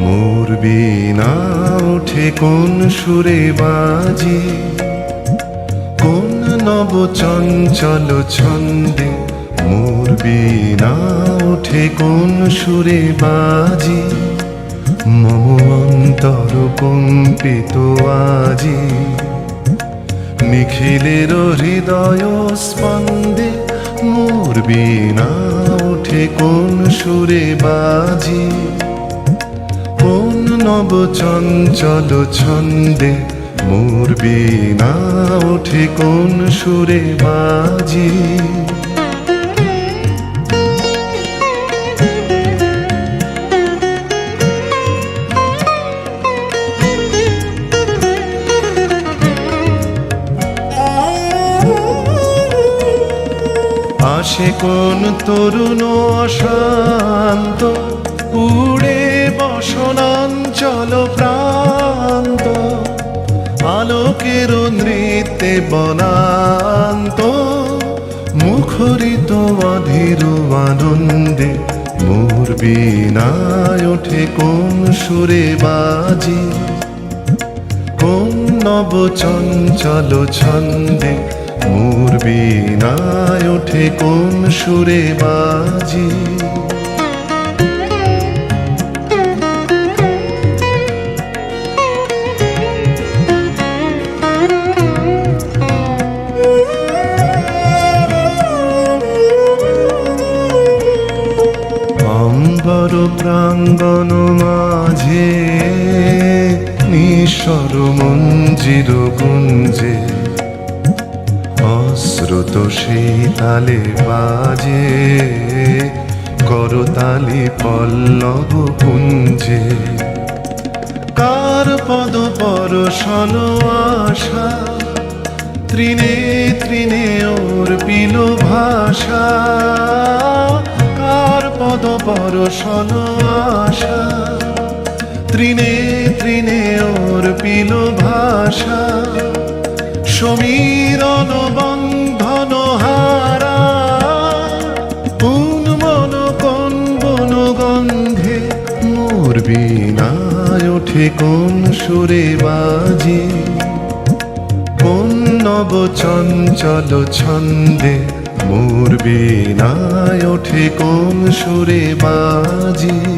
মোর বিনা ওঠে কোন সুরে বাজি? কোন নব চঞ্চল ছন্দে মোর বিনা ওঠে কোন সুরে বাজি? মম অন্তর কম্পিত আজি। নিখিলের হৃদয় স্পন্দে মোর বিনা ওঠে কোন সুরে বাজি? কোন নব চঞ্চল ছন্দে মোর বিনা ওঠে কোন সুরে বাজি? আসে কোন তরুণ অশান্ত, উড়ে বসনাঞ্চল প্রান্ত, আলোকের নৃত্যে বনান্ত, মুখরিত অধীর আনন্দে মোর বিনায় ওঠে কোন সুরে বাজি, কোন নব চঞ্চল ছন্দে বিনায় ওঠে কোন সুরে বাজি। অম্বর প্রাঙ্গণ মাঝে নিঃস্বর মঞ্জির গুঞ্জে অশ্রুত সেই তালে বাজে করতালি পল্লব পুঞ্জে কার পদ পরশন আশা, ত্রিনে ত্রিনে ওর পিল ভাষা। কার পদ পর পরশন আশা, ত্রিনে ত্রিনে ওর পিল ভাষা। সমীরণ মোর বিনায় ওঠে কোন সুরে বাজি? কোন নব চঞ্চল ছন্দে মোর বিনায় ওঠে কোন সুরে বাজি?